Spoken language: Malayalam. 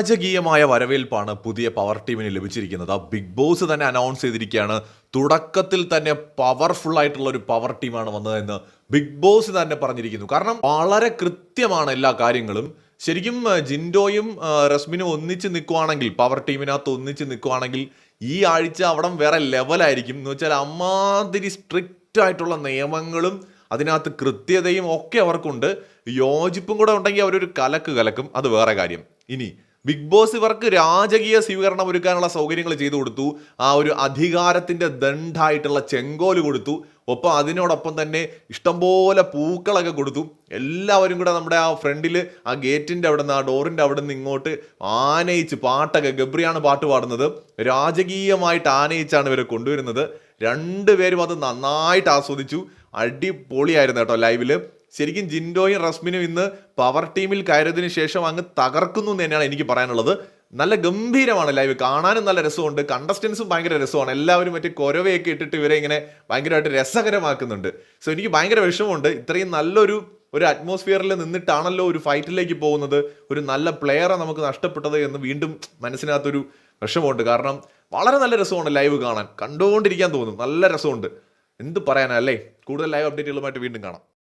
രാജകീയമായ വരവേൽപ്പാണ് പുതിയ പവർ ടീമിന് ലഭിച്ചിരിക്കുന്നത്. ബിഗ് ബോസ് തന്നെ അനൗൺസ് ചെയ്തിരിക്കുകയാണ്. തുടക്കത്തിൽ തന്നെ പവർഫുൾ ആയിട്ടുള്ള ഒരു പവർ ടീമാണ് വന്നതെന്ന് ബിഗ് ബോസ് തന്നെ പറഞ്ഞിരിക്കുന്നു. കാരണം വളരെ കൃത്യമാണ് എല്ലാ കാര്യങ്ങളും. ശരിക്കും ജിൻഡോയും റസ്മിനും ഒന്നിച്ച് നിൽക്കുവാണെങ്കിൽ പവർ ടീമിനകത്ത് ഒന്നിച്ച് നിൽക്കുവാണെങ്കിൽ ഈ ആഴ്ച അവിടം വേറെ ലെവലായിരിക്കും എന്ന് വെച്ചാൽ അമ്മാതിരി സ്ട്രിക്റ്റ് ആയിട്ടുള്ള നിയമങ്ങളും അതിനകത്ത് കൃത്യതയും ഒക്കെ അവർക്കുണ്ട്. യോജിപ്പും കൂടെ ഉണ്ടെങ്കിൽ അവരൊരു കലക്ക് കലക്കും. അത് വേറെ കാര്യം. ഇനി ബിഗ് ബോസ് ഇവർക്ക് രാജകീയ സ്വീകരണം ഒരുക്കാനുള്ള സൗകര്യങ്ങൾ ചെയ്തു കൊടുത്തു. ആ ഒരു അധികാരത്തിന്റെ ദണ്ഡായിട്ടുള്ള ചെങ്കോൽ കൊടുത്തു. ഒപ്പം അതിനോടൊപ്പം തന്നെ ഇഷ്ടംപോലെ പൂക്കളൊക്കെ കൊടുത്തു. എല്ലാവരും കൂടെ നമ്മുടെ ആ ഫ്രണ്ടിൽ ആ ഗേറ്റിന്റെ അവിടെ നിന്ന് ആ ഡോറിന്റെ അവിടെ നിന്ന് ഇങ്ങോട്ട് ആനയിച്ച് പാട്ടൊക്കെ ഗബ്രിയാണ് പാട്ട് പാടുന്നത്. രാജകീയമായിട്ട് ആനയിച്ചാണ് ഇവരെ കൊണ്ടുവരുന്നത്. രണ്ടുപേരും അത് നന്നായിട്ട് ആസ്വദിച്ചു. അടിപൊളിയായിരുന്നു കേട്ടോ ലൈവിൽ. ശരിക്കും ജിൻഡോയും റസ്മിനും ഇന്ന് പവർ ടീമിൽ കയറിയതിനു ശേഷം അങ്ങ് തകർക്കുന്നു എന്ന് തന്നെയാണ് എനിക്ക് പറയാനുള്ളത്. നല്ല ഗംഭീരമാണ് ലൈവ് കാണാനും നല്ല രസമുണ്ട്. കണ്ടസ്റ്റൻസും ഭയങ്കര രസമാണ്. എല്ലാവരും മറ്റേ കൊരവയൊക്കെ ഇട്ടിട്ട് ഇവരെ ഇങ്ങനെ ഭയങ്കരമായിട്ട് രസകരമാക്കുന്നുണ്ട്. സോ എനിക്ക് ഭയങ്കര വിഷമമുണ്ട്. ഇത്രയും നല്ലൊരു ഒരു അറ്റ്മോസ്ഫിയറിൽ നിന്നിട്ടാണല്ലോ ഒരു ഫൈറ്റിലേക്ക് പോകുന്നത്. ഒരു നല്ല പ്ലെയറെ നമുക്ക് നഷ്ടപ്പെട്ടത് എന്ന് വീണ്ടും മനസ്സിനകത്തൊരു വിഷമമുണ്ട്. കാരണം വളരെ നല്ല രസമാണ് ലൈവ് കാണാൻ. കണ്ടുകൊണ്ടിരിക്കാൻ തോന്നും. നല്ല രസമുണ്ട്. എന്ത് പറയാനല്ലേ കൂടുതൽ ലൈവ് അപ്ഡേറ്റുകളുമായിട്ട് വീണ്ടും കാണാം.